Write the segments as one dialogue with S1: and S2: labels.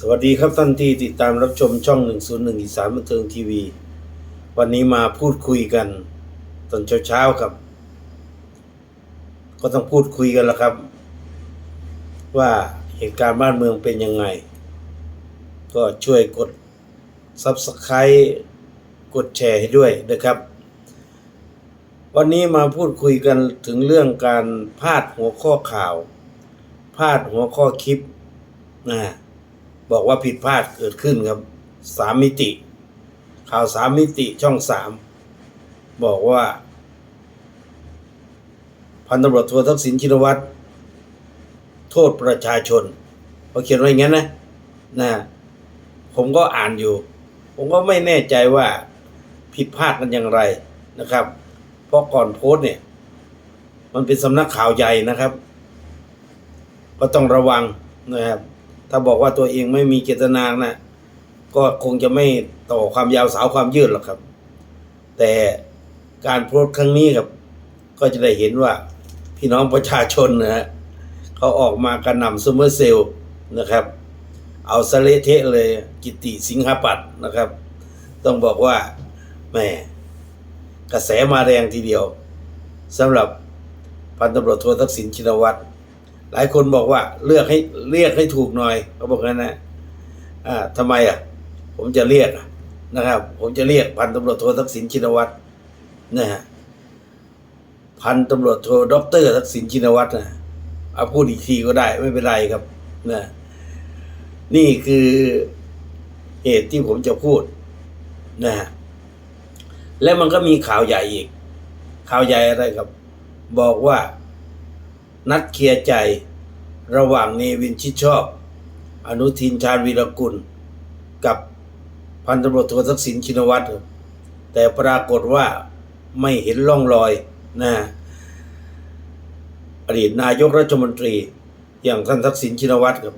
S1: สวัสดีครับท่านที่ติดตามรับชมช่อง 101อีสานบันเทิงทีวี วันนี้มาพูดคุยกัน ตอนเช้าๆครับ ก็ต้องพูดคุยกันแล้วครับ ว่าเหตุการณ์บ้านเมืองเป็นยังไง ก็ช่วยกด Subscribe กดแชร์ให้ด้วยนะครับ วันนี้มาพูดคุยกันถึงเรื่องการพาดหัวข้อข่าว พาดหัวข้อคลิปนะ บอกว่าผิดพลาดเกิดขึ้นครับสามมิติ ข่าวสามมิติช่องสามบอกว่า พันตำรวจโททักษิณชินวัตร โทษประชาชนเขาเขียนไว้อย่างนั้นนะนะผมก็อ่านอยู่ ผมก็ไม่แน่ใจว่าผิดพลาดกันอย่างไรนะครับ เพราะก่อนโพสต์เนี่ย มันเป็นสำนักข่าวใหญ่นะครับ ก็ต้องระวังนะครับ ถ้าบอกว่าตัวเองไม่มีเจตนานะก็คงจะไม่ต่อความยาวสาวความยืดหรอกครับ แต่การโพสต์ครั้งนี้ครับ ก็จะได้เห็นว่าพี่น้องประชาชนนะฮะเขาออกมากระหน่ำซูเมอร์เซลนะครับ เอาสเลเทะเลยกิติสิงหปัตนะครับ ต้องบอกว่าแหมกระแสมาแรงทีเดียวสำหรับพันตำรวจโททักษิณชินวัตร หลายคนบอกว่าเลือกให้เรียกให้ถูกหน่อยเขาบอกงั้นนะอ่าทำไมอะ ผมจะเรียกนะครับ ผมจะเรียกพันตำรวจโททักษิณชินวัตรนะฮะพันตำรวจโทด็อกเตอร์ทักษิณชินวัตรนะเอาพูดอีกทีก็ได้ไม่เป็นไรครับนะนี่คือเหตุที่ผมจะพูดนะฮะและมันก็มีข่าวใหญ่อีก ข่าวใหญ่อะไรครับ บอกว่า นัดเคลียร์ใจ ระหว่างเนวินชิดชอบ อนุทินชาญวีรกุล กับพันตำรวจโททักษิณชินวัตรแต่ปรากฏว่าไม่เห็นร่องรอยนะอดีตนายกรัฐมนตรี อย่างท่านทักษิณชินวัตรครับ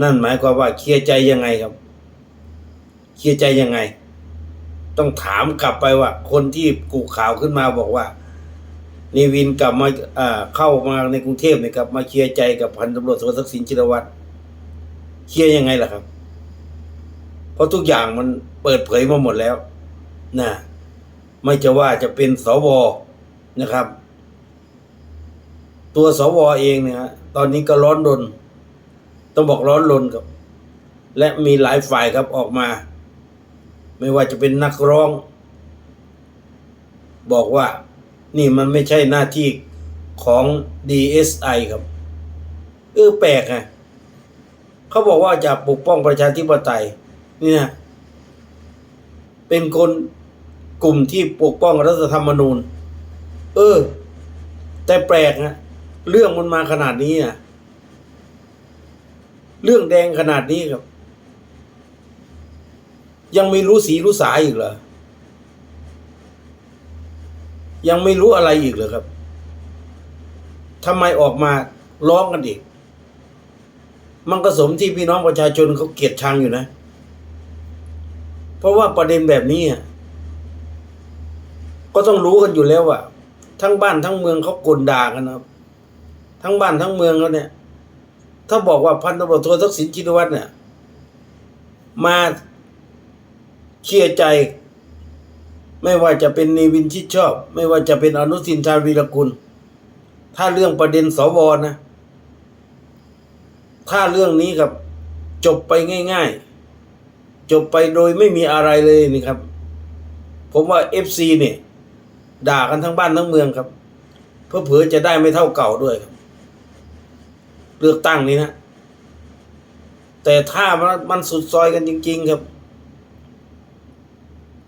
S1: นั่นหมายความว่าเคลียร์ใจยังไงครับ เคลียร์ใจยังไง ต้องถามกลับไปว่า คนที่กูข่าวขึ้นมาบอกว่า นวินกลับมาอ่าเข้ามาในกรุงเทพเนี่ยครับ มาเคลียร์ใจกับพันตำรวจโททักษิณชินวัตรเคลียร์ยังไงล่ะครับ เพราะทุกอย่างมันเปิดเผยมาหมดแล้วนะไม่จะว่าจะเป็นสวนะครับ ตัวสวเองเนี่ยตอนนี้ก็ร้อนรนต้องบอกร้อนรนครับ และมีหลายฝ่ายครับออกมา ไม่ว่าจะเป็นนักร้อง บอกว่า นี่มันไม่ใช่หน้าที่ของ DSI ครับ เออแปลกไงเขาบอกว่าจะปกป้องประชาธิปไตย เนี่ย เป็นคนกลุ่มที่ปกป้องรัฐธรรมนูญ เออ แต่แปลกนะเรื่องมันมาขนาดนี้อะ เรื่องแดงขนาดนี้ครับ ยังไม่รู้สีรู้สายอีกเหรอ ยังไม่รู้อะไรอีกเหรอครับทำไมออกมาร้องกันอีก มันก็สมที่พี่น้องประชาชนเขาเกลียดชังอยู่นะ เพราะว่าประเด็นแบบนี้อะก็ต้องรู้กันอยู่แล้วว่าทั้งบ้านทั้งเมืองเขากลด่ากันนะครับ ทั้งบ้านทั้งเมืองเขาเนี่ย ถ้าบอกว่าพันตำรวจโททักษิณชินวัตรเนี่ย มาเคลียร์ใจ ไม่ว่าจะเป็นเนวินชิดชอบ ไม่ว่าจะเป็นอนุทินชาวีรกุล ถ้าเรื่องประเด็นสวนะ ถ้าเรื่องนี้ครับ จบไปง่าย ๆ จบไปโดยไม่มีอะไรเลยนี่ครับ ผมว่าเอฟซีเนี่ย ด่ากันทั้งบ้านทั้งเมืองครับ เพื่อเผื่อจะได้ไม่เท่าเก่าด้วยครับ เลือกตั้งนี้นะแต่ถ้ามันมันสุดซอยกันจริง ๆ ครับ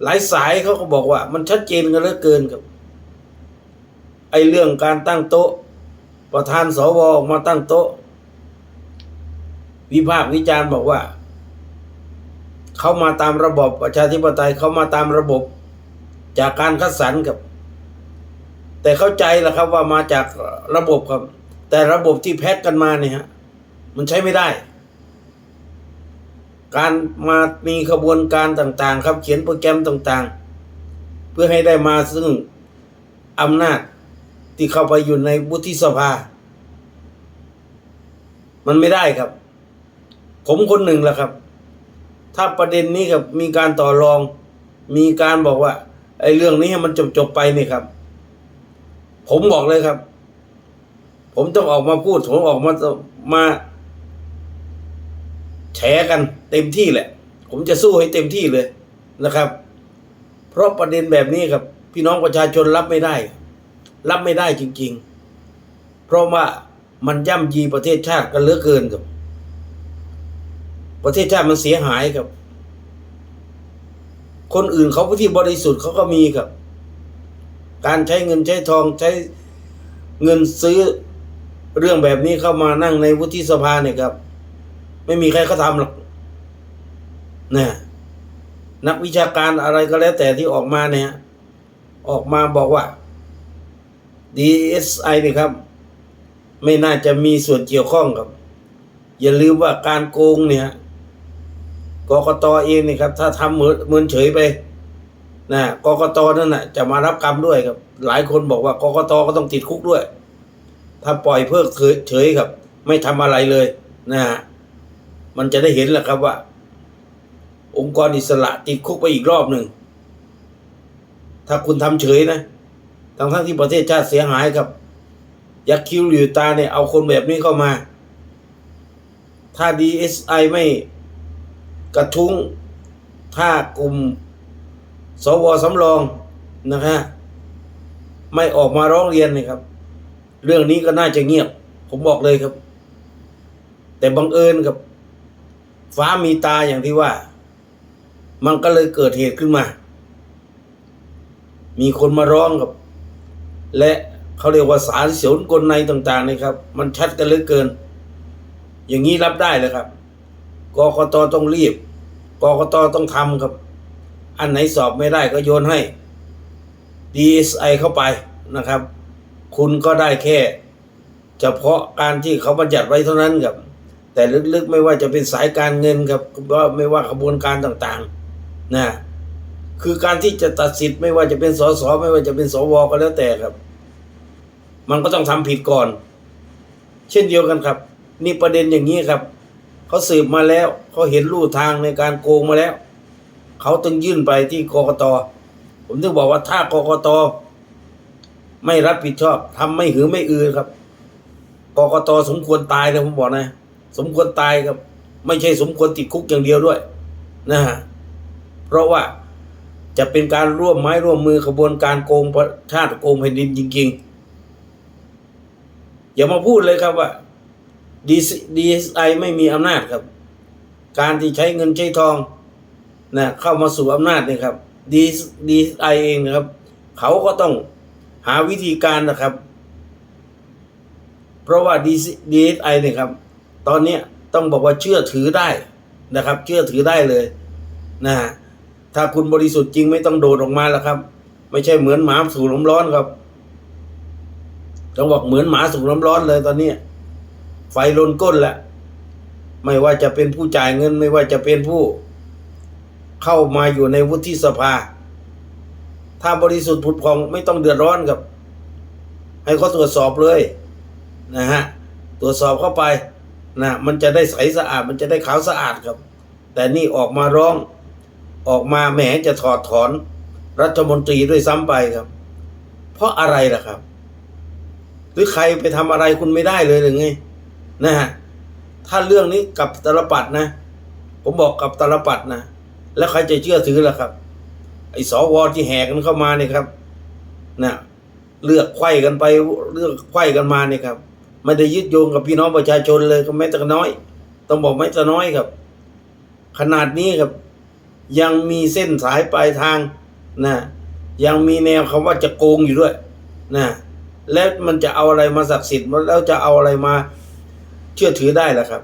S1: หลายสายเขาก็บอกว่า มันชัดเจนกันเหลือเกินครับ ไอเรื่องการตั้งโต๊ะ ประธานสวออกมาตั้งโต๊ะ วิพากษ์วิจารณ์บอกว่า เขามาตามระบบประชาธิปไตยเขามาตามระบบ จากการคัดสรรกับ แต่เข้าใจแหละครับว่ามาจากระบบครับ แต่ระบบที่แพ็กกันมาเนี่ยฮะมันใช้ไม่ได้ การมามีขบวนการต่างๆ ครับเขียนโปรแกรมต่างๆ เพื่อให้ได้มาซึ่งอำนาจที่เข้าไปอยู่ในวุฒิสภา มันไม่ได้ครับ ผมคนหนึ่งแหละครับ ถ้าประเด็นนี้ครับมีการต่อรอง มีการบอกว่าไอ้เรื่องนี้ให้มันจบจบๆไปนี่ครับ ผมบอกเลยครับ ผมต้องออกมาพูดผมออกมามา แฉกันเต็มที่แหละ ผมจะสู้ให้เต็มที่เลยนะครับ เพราะประเด็นแบบนี้ครับ พี่น้องประชาชนรับไม่ได้ รับไม่ได้จริง ๆ เพราะว่ามันย่ำยีประเทศชาติกันเหลือเกินครับ ประเทศชาติมันเสียหายครับ คนอื่นเขาที่บริสุทธิ์เขาก็มีครับ การใช้เงินใช้ทองใช้เงินซื้อเรื่องแบบนี้เข้ามานั่งในวุฒิสภาเนี่ยครับ ไม่มีใครเขาทำหรอกน่ะนักวิชาการอะไรก็แล้วแต่ที่ออกมาเนี่ย ออกมาบอกว่า DSI นี่ครับ ไม่น่าจะมีส่วนเกี่ยวข้องครับ อย่าลืมว่าการโกงเนี่ยกกตเองนี่ครับ ถ้าทำเหมือนเฉยไปนะกกตนั่นน่ะ จะมารับกรรมด้วยครับ หลายคนบอกว่ากกตก็ต้องติดคุกด้วย ถ้าปล่อยเพิกเฉยเฉยครับ ไม่ทำอะไรเลยนะฮะ มันจะได้เห็นแหละครับว่า องค์กรอิสระติดคุกไปอีกรอบหนึ่ง ถ้าคุณทำเฉยนะทั้งทั้งที่ประเทศชาติเสียหายครับ ยักษ์คิวหลิวตาเนี่ยเอาคนแบบนี้เข้ามา ถ้า DSI ไม่กระทุ้ง ถ้ากลุ่มสวสำรองนะฮะไม่ออกมาร้องเรียนนะครับ เรื่องนี้ก็น่าจะเงียบ ผมบอกเลยครับ แต่บังเอิญกับ ฟ้ามีตาอย่างที่ว่า มันก็เลยเกิดเหตุขึ้นมา มีคนมาร้องกับ และเขาเรียกว่าสารเสียนกลในต่างๆนะครับ มันชัดกันเหลือเกิน อย่างนี้รับได้เลยครับกกตต้องรีบกกตต้องทำครับ อันไหนสอบไม่ได้ก็โยนให้ DSI เข้าไปนะครับ คุณก็ได้แค่ เฉพาะการที่เขาบัญญัติไว้เท่านั้นครับ แต่ลึกๆไม่ว่าจะเป็นสายการเงินครับว่าไม่ว่าขบวนการต่างๆนะคือการที่จะตัดสิทธิ์ไม่ว่าจะเป็นสสไม่ว่าจะเป็นสวก็แล้วแต่ครับ มันก็ต้องทำผิดก่อน เช่นเดียวกันครับ นี่ประเด็นอย่างนี้ครับเขาสืบมาแล้วเขาเห็นลู่ทางในการโกงมาแล้วเขาต้องยื่นไปที่กกตผมถึงบอกว่าถ้ากกตไม่รับผิดชอบทำไม่หือไม่อือครับกกตสมควรตายนะผมบอกนะ สมควรตายครับ ไม่ใช่สมควรติดคุกอย่างเดียวด้วยนะฮะเพราะว่าจะเป็นการร่วมไม้ร่วมมือขบวนการโกงประชาติโกงแผ่นดินจริง ๆ อย่ามาพูดเลยครับว่า DSI ไอไม่มีอำนาจครับ การที่ใช้เงินใช้ทองนะเข้ามาสู่อำนาจเนี่ยครับ DSI เองนะครับ เขาก็ต้องหาวิธีการนะครับ เพราะว่า DSI เนี่ยครับ ตอนเนี้ต้องบอกว่าเชื่อถือได้นะครับ เชื่อถือได้เลยนะฮะถ้าคุณบริสุทธิ์จริงไม่ต้องโดดออกมาแล้วครับ ไม่ใช่เหมือนหมาสูบน้ำร้อนครับต้องบอกเหมือนหมาสูบน้ำร้อนเลยตอนเนี้ไฟลนก้นแหละไม่ว่าจะเป็นผู้จ่ายเงิน ไม่ว่าจะเป็นผู้ เข้ามาอยู่ในวุฒิสภา ถ้าบริสุทธิ์ผุดพองไม่ต้องเดือดร้อนครับ ให้เขาตรวจสอบเลยนะฮะ ตรวจสอบเข้าไป นะมันจะได้ใสสะอาดมันจะได้ขาวสะอาดครับ แต่นี่ออกมาร้องออกมาแหมจะถอดถอนรัฐมนตรีด้วยซ้ำไปครับ เพราะอะไรล่ะครับ หรือใครไปทำอะไรคุณไม่ได้เลยหรือไงนะฮะถ้าเรื่องนี้กับตลปัดนะ ผมบอกกับตลปัดนะ แล้วใครจะเชื่อถือล่ะครับ ไอ้สวที่แหกันเข้ามาเนี่ยครับนะเลือกไขว้กันไปเลือกไขว้กันมาเนี่ยครับ ไม่ได้ยึดโยงกับพี่น้องประชาชนเลยก็แม้แต่น้อย ต้องบอกแม้แต่น้อยครับ ขนาดนี้ครับ ยังมีเส้นสายปลายทางนะยังมีแนวคำว่าจะโกงอยู่ด้วยนะแล้วมันจะเอาอะไรมาศักดิ์สิทธิ์แล้วจะเอาอะไรมาเชื่อถือได้ล่ะครับ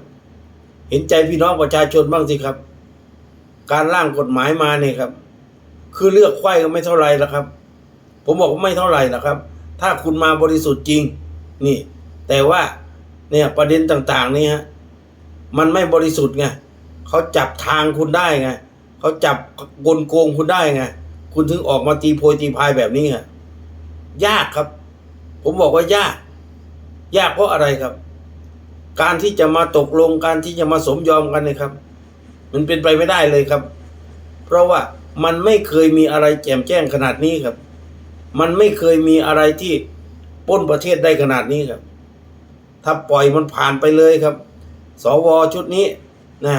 S1: เห็นใจพี่น้องประชาชนบ้างสิครับ การร่างกฎหมายมาเนี่ยครับ คือเลือกไขว้ก็ไม่เท่าไร่ละครับ ผมบอกว่าไม่เท่าไร่นะครับ ถ้าคุณมาบริสุทธิ์จริง นี่ แต่ว่าเนี่ยประเด็นต่างๆนี่ฮะมันไม่บริสุทธิ์ไงเขาจับทางคุณได้ไงเขาจับกลโกงคุณได้ไงคุณถึงออกมาตีโพยตีพายแบบนี้ไงยากครับ ผมบอกว่ายาก ยากเพราะอะไรครับ การที่จะมาตกลงการที่จะมาสมยอมกันนยครับ มันเป็นไปไม่ได้เลยครับ เพราะว่ามันไม่เคยมีอะไรแจ่มแจ้งขนาดนี้ครับ มันไม่เคยมีอะไรที่ป้นประเทศได้ขนาดนี้ครับ ถ้าปล่อยมันผ่านไปเลยครับ สวชุดนี้นะ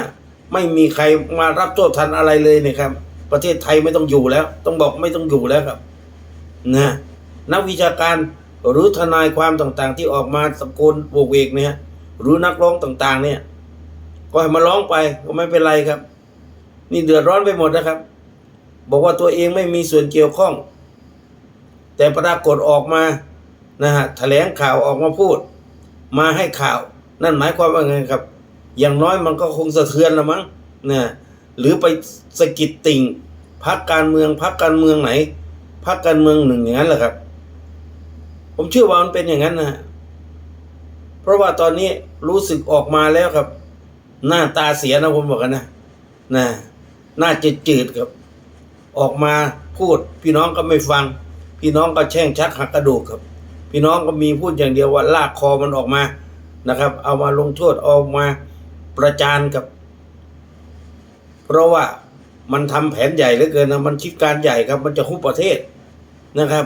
S1: ไม่มีใครมารับโทษทันอะไรเลยเนี่ยครับ ประเทศไทยไม่ต้องอยู่แล้ว ต้องบอกไม่ต้องอยู่แล้วครับนะนักวิชาการหรือทนายความต่างๆ ที่ออกมาตะโกนโวกเวกเนี่ยหรือนักร้องต่างๆ เนี่ย ก็ให้มาร้องไปก็ไม่เป็นไรครับ นี่เดือดร้อนไปหมดนะครับ บอกว่าตัวเองไม่มีส่วนเกี่ยวข้อง แต่ปรากฏออกมานะฮะแถลงข่าวออกมาพูด มาให้ข่าว นั่นหมายความว่าไงครับ อย่างน้อยมันก็คงสะเทือนละมั้งนะหรือไปสะกิดติ่งพักการเมืองพักการเมืองไหนพักการเมืองหนึ่งอย่างนั้นแหละครับ ผมเชื่อว่ามันเป็นอย่างนั้นนะเพราะว่าตอนนี้รู้สึกออกมาแล้วครับ หน้าตาเสียนะผมบอกกันนะนะหน้าจืดจืดๆครับ ออกมาพูด พี่น้องก็ไม่ฟัง พี่น้องก็แช่งชักหักกระดูกครับ พี่น้องก็มีพูดอย่างเดียวว่าลากคอมันออกมานะครับ เอามาลงโทษเอามาประจานกับ เพราะว่ามันทำแผนใหญ่เหลือเกินนะมันคิดการใหญ่ครับ มันจะคุบประเทศนะครับ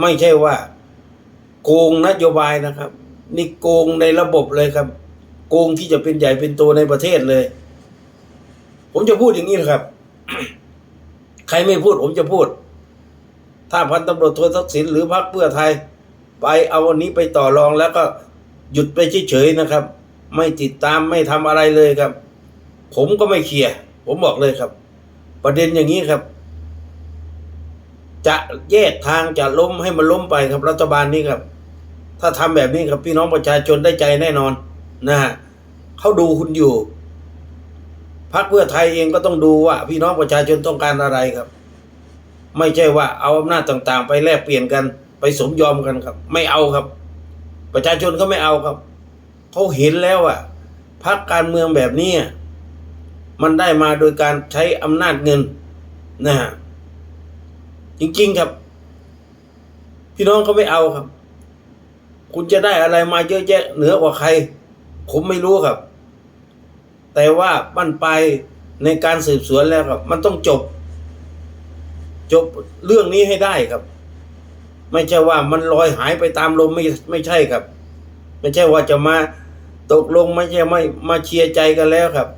S1: ไม่ใช่ว่า โกงนโยบายนะครับ นี่โกงในระบบเลยครับ โกงที่จะเป็นใหญ่เป็นโตในประเทศเลย ผมจะพูดอย่างนี้นะครับ ใครไม่พูดผมจะพูด ถ้าพันตำรวจโททักษิณหรือพรรคเพื่อไทย ไปเอาวันนี้ไปต่อรองแล้วก็หยุดไปเฉยๆนะครับ ไม่ติดตามไม่ทำอะไรเลยครับ ผมก็ไม่เคลียร์ผมบอกเลยครับ ประเด็นอย่างนี้ครับ จะแยกทางจะล้มให้มันล้มไปครับ รัฐบาลนี้ครับ ถ้าทำแบบนี้ครับ พี่น้องประชาชนได้ใจแน่นอนนะฮะเขาดูคุณอยู่พรรคเพื่อไทยเองก็ต้องดูว่า พี่น้องประชาชนต้องการอะไรครับ ไม่ใช่ว่าเอาอำนาจต่างๆ ไปแลกเปลี่ยนกัน ไปสมยอมกันครับ ไม่เอาครับ ประชาชนก็ไม่เอาครับเขาเห็นแล้วอะพรรคการเมืองแบบนี้มันได้มาโดยการใช้อำนาจเงินนะฮะจริงๆครับ พี่น้องเขาไม่เอาครับ คุณจะได้อะไรมาเยอะแยะเหนือกว่าใคร ผมไม่รู้ครับ แต่ว่าบั้นปลายในการสืบสวนแล้วครับ มันต้องจบ จบเรื่องนี้ให้ได้ครับ ไม่ใช่ว่ามันลอยหายไปตามลมไม่ไม่ใช่ครับ ไม่ใช่ว่าจะมาตกลงไม่ใช่ไม่มาเชียร์ใจกันแล้วครับ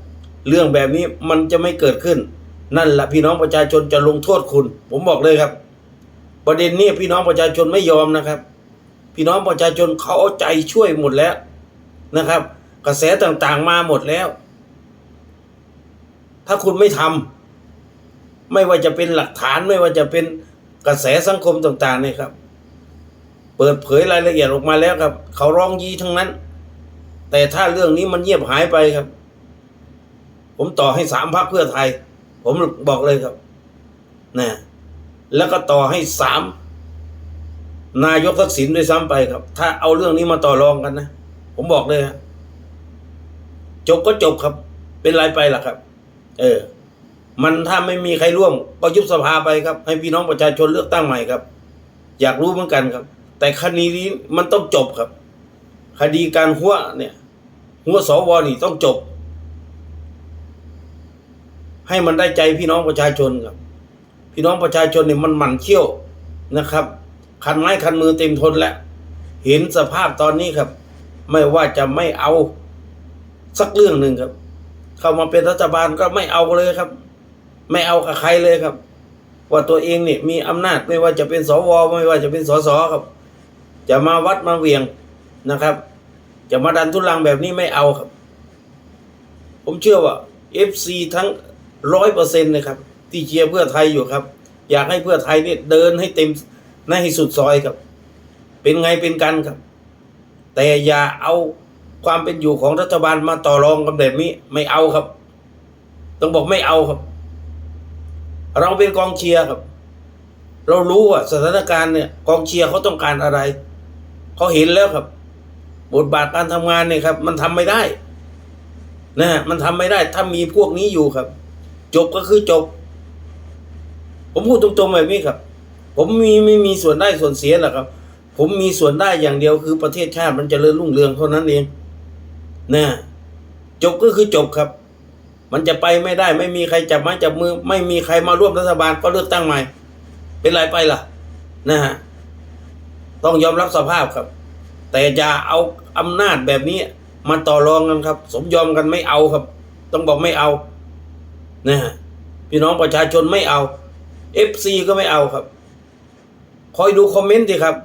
S1: เรื่องแบบนี้มันจะไม่เกิดขึ้น นั่นแหละพี่น้องประชาชนจะลงโทษคุณ ผมบอกเลยครับ ประเด็นนี้พี่น้องประชาชนไม่ยอมนะครับ พี่น้องประชาชนเขาเอาใจช่วยหมดแล้วนะครับ กระแสต่างๆมาหมดแล้ว ถ้าคุณไม่ทำไม่ว่าจะเป็นหลักฐานไม่ว่าจะเป็นกระแสสังคมต่างๆเนี่ยครับ เปิดเผยรายละเอียดออกมาแล้วครับ เขาร้องยีทั้งนั้น แต่ถ้าเรื่องนี้มันเงียบหายไปครับ ผมต่อให้สามพักเพื่อไทย ผมบอกเลยครับนะแล้วก็ต่อให้สามนายกทักษิณด้วยซ้ำไปครับ ถ้าเอาเรื่องนี้มาต่อรองกันนะ ผมบอกเลยครับจบก็จบครับ เป็นไรไปล่ะครับ เออ มันถ้าไม่มีใครร่วม ก็ยุบสภาไปครับ ให้พี่น้องประชาชนเลือกตั้งใหม่ครับ อยากรู้เหมือนกันครับ แต่คดีนี้มันต้องจบครับ คดีการหัวเนี่ย หัวสวนี่ต้องจบ ให้มันได้ใจพี่น้องประชาชนครับ พี่น้องประชาชนเนี่ยมันหมั่นเขี้ยวนะครับ คันไม้คันมือเต็มทนแล้วเห็นสภาพตอนนี้ครับ ไม่ว่าจะไม่เอาสักเรื่องหนึ่งครับ เข้ามาเป็นรัฐบาลก็ไม่เอาเลยครับ ไม่เอากับใครเลยครับ ว่าตัวเองเนี่ยมีอำนาจไม่ว่าจะเป็นสวไม่ว่าจะเป็นสสครับ จะมาวัดมาเวียงนะครับ จะมาดันทุลังแบบนี้ไม่เอาครับ ผมเชื่อว่าเอฟซีทั้งร้อยเปอร์เซ็นต์เลยครับ ที่เชียร์เพื่อไทยอยู่ครับ อยากให้เพื่อไทยเนี่ยเดินให้เต็มให้สุดซอยครับ เป็นไงเป็นกันครับ แต่อย่าเอาความเป็นอยู่ของรัฐบาลมาต่อรองกันแบบนี้ไม่เอาครับ ต้องบอกไม่เอาครับ เราเป็นกองเชียร์ครับ เรารู้ว่าสถานการณ์เนี่ย กองเชียร์เขาต้องการอะไร เขาเห็นแล้วครับ บทบาทการทำงานเนี่ยครับ มันทำไม่ได้ นะฮะมันทำไม่ได้ ถ้ามีพวกนี้อยู่ครับ จบก็คือจบ ผมพูดตรงๆแบบนี้ครับ ผมมีไม่มีส่วนได้ส่วนเสียหรอกครับ ผมมีส่วนได้อย่างเดียวคือประเทศชาติมันจเจริญรุ่งเรืองเท่านั้นเอง นะ จบก็คือจบครับ มันจะไปไม่ได้ ไม่มีใครจับไม้จับมือ ไม่มีใครมาร่วมรัฐบาลก็เลือกตั้งใหม่ เป็นไรไปล่ะ นะฮะ ต้องยอมรับสภาพครับ แต่อย่าเอาอำนาจแบบนี้มาต่อรองกันครับ สมยอมกันไม่เอาครับ ต้องบอกไม่เอานะฮะพี่น้องประชาชนไม่เอาเอฟซีก็ไม่เอาครับ คอยดูคอมเมนต์สิครับ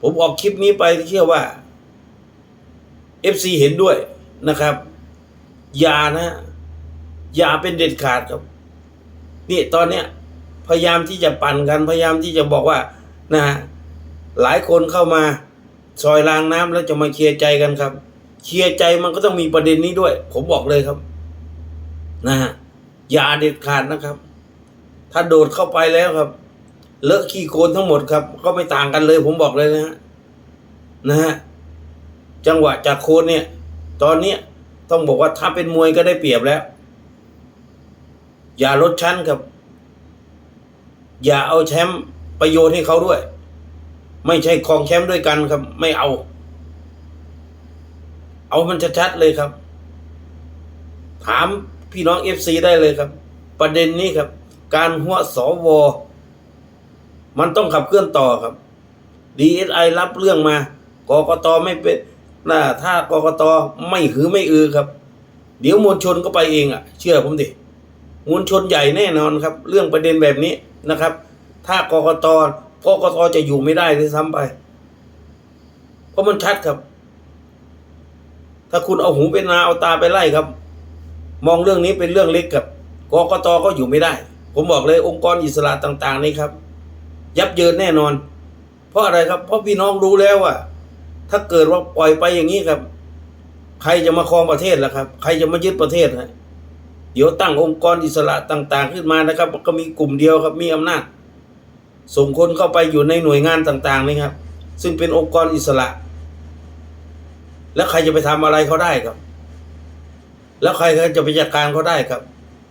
S1: ผมออกคลิปนี้ไปเชื่อว่าเอฟซีเห็นด้วยนะครับ อย่านะอย่าเป็นเด็ดขาดครับ นี่ตอนเนี้ย พยายามที่จะปั่นกัน พยายามที่จะบอกว่านะฮะ หลายคนเข้ามาซอยรางน้ำแล้วจะมาเคลียร์ใจกันครับ เคลียร์ใจมันก็ต้องมีประเด็นนี้ด้วย ผมบอกเลยครับ นะฮะอย่าเด็ดขาดนะครับ ถ้าโดดเข้าไปแล้วครับ เลอะขี้โคลนทั้งหมดครับ ก็ไม่ต่างกันเลย ผมบอกเลยนะฮะนะฮะจังหวะจากโคนเนี่ย ตอนเนี้ยต้องบอกว่าถ้าเป็นมวยก็ได้เปรียบแล้ว อย่าลดชั้นครับ อย่าเอาแชมป์ประโยชน์ให้เขาด้วย ไม่ใช่ครองแชมป์ด้วยกันครับ ไม่เอา เอามันชัดๆเลยครับ ถามพี่น้องเอฟซีได้เลยครับ ประเด็นนี้ครับ การหัวสวมันต้องขับเคลื่อนต่อครับดีเอสไอรับเรื่องมากกตไม่เป็นนะถ้ากกตไม่หือไม่อือครับ เดี๋ยวมวลชนก็ไปเองอะ เชื่อผมดิมวลชนใหญ่แน่นอนครับ เรื่องประเด็นแบบนี้นะครับ ถ้ากกต กกตจะอยู่ไม่ได้ด้วยซ้ำไป เพราะมันชัดครับ ถ้าคุณเอาหูเป็นนาเอาตาไปไล่ครับ มองเรื่องนี้เป็นเรื่องเล็กครับกกตก็อยู่ไม่ได้ ผมบอกเลยองค์กรอิสระต่าง ๆ นี่ครับ ยับเยินแน่นอน เพราะอะไรครับ เพราะพี่น้องรู้แล้วว่าถ้าเกิดว่าปล่อยไปอย่างนี้ครับ ใครจะมาครองประเทศล่ะครับ ใครจะมายึดประเทศฮะเดี๋ยวตั้งองค์กรอิสระต่าง ๆ ขึ้นมานะครับ ก็มีกลุ่มเดียวครับมีอำนาจ ส่งคนเข้าไปอยู่ในหน่วยงานต่างๆนี่ครับ ซึ่งเป็นองค์กรอิสระ แล้วใครจะไปทำอะไรเขาได้ครับ แล้วใครจะไปจัดการเขาได้ครับ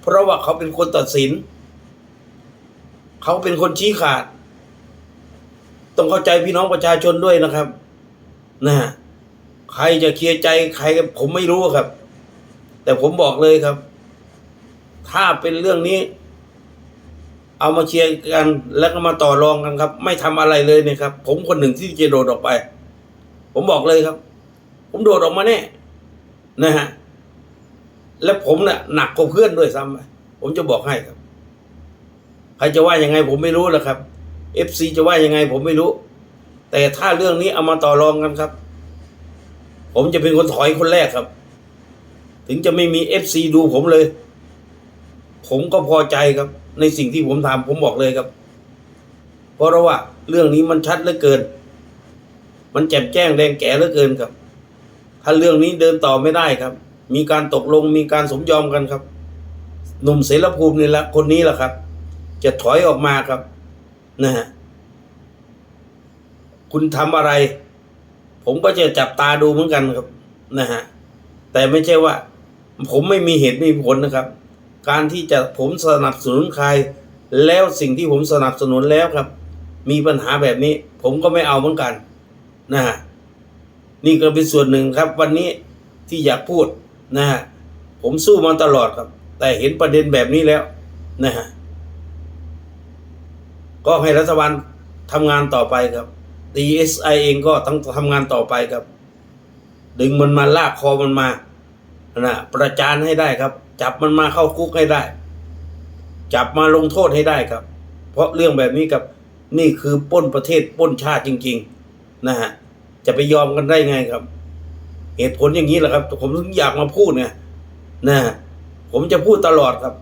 S1: เพราะว่าเขาเป็นคนตัดสิน เขาเป็นคนชี้ขาด ต้องเข้าใจพี่น้องประชาชนด้วยนะครับนะฮะใครจะเคลียร์ใจใครผมไม่รู้ครับ แต่ผมบอกเลยครับ ถ้าเป็นเรื่องนี้ เอามาเคลียร์กันแล้วก็มาต่อรองกันครับ ไม่ทำอะไรเลยเนี่ยครับ ผมคนหนึ่งที่จะโดดออกไป ผมบอกเลยครับ ผมโดดออกมาแน่นะฮะและผมเนะ่ะหนักกว่าเพื่อนด้วยซ้ำผมจะบอกให้ครับ ใครจะว่ายังไง ผมไม่รู้แหละครับเอฟซีจะว่ายังไง ผมไม่รู้ แต่ถ้าเรื่องนี้เอามาต่อรองกันครับ ผมจะเป็นคนถอยคนแรกครับ ถึงจะไม่มีเอฟซีดูผมเลย ผมก็พอใจครับ ในสิ่งที่ผมทำผมบอกเลยครับ เพราะว่าเรื่องนี้มันชัดเหลือเกิน มันแจ่มแจ้งแดงแก่เหลือเกินครับ ถ้าเรื่องนี้เดินต่อไม่ได้ครับ มีการตกลงมีการสมยอมกันครับ หนุ่มเสรภูมินี่แหละคนนี้แหละครับ จะถอยออกมาครับนะฮะคุณทำอะไร ผมก็จะจับตาดูเหมือนกันครับนะฮะแต่ไม่ใช่ว่า ผมไม่มีเหตุไม่มีผลนะครับ การที่จะผมสนับสนุนใคร แล้วสิ่งที่ผมสนับสนุนแล้วครับ มีปัญหาแบบนี้ ผมก็ไม่เอาเหมือนกันนะฮะนี่ก็เป็นส่วนหนึ่งครับ วันนี้ที่อยากพูดนะฮะผมสู้มาตลอดครับ แต่เห็นประเด็นแบบนี้แล้วนะฮะก็ให้รัฐบาลทำงานต่อไปครับ DSI เองก็ต้องทำงานต่อไปครับ ดึงมันมาลากคอมันมานะประจานให้ได้ครับ จับมันมาเข้าคุกให้ได้ จับมาลงโทษให้ได้ครับ เพราะเรื่องแบบนี้กับนี่คือป้นประเทศป้นชาติจริง ๆ นะฮะจะไปยอมกันได้ไงครับ เหตุผลอย่างนี้แหละครับ ผมถึงอยากมาพูดเนี่ยนะฮะผมจะพูดตลอดครับ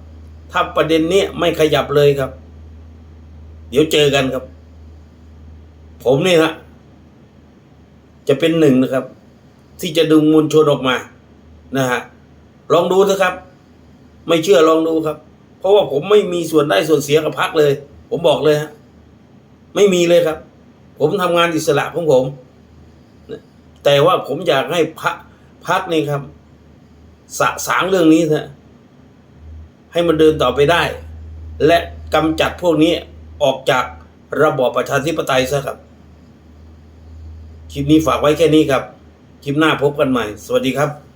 S1: ถ้าประเด็นนี้ไม่ขยับเลยครับ เดี๋ยวเจอกันครับ ผมนี่ฮะจะเป็นหนึ่งนะครับ ที่จะดึงมวลชนออกมา นะฮะลองดูเถอะครับ ไม่เชื่อลองดูครับ เพราะว่าผมไม่มีส่วนได้ส่วนเสียกับพักเลย ผมบอกเลยฮะไม่มีเลยครับ ผมทำงานอิสระของผม แต่ว่าผมอยากให้พักพักนี่ครับ สะสางเรื่องนี้เถอะให้มันเดินต่อไปได้ และกำจัดพวกนี้ออกจากระบอบประชาธิปไตยซะครับ คลิปนี้ฝากไว้แค่นี้ครับ คลิปหน้าพบกันใหม่ สวัสดีครับ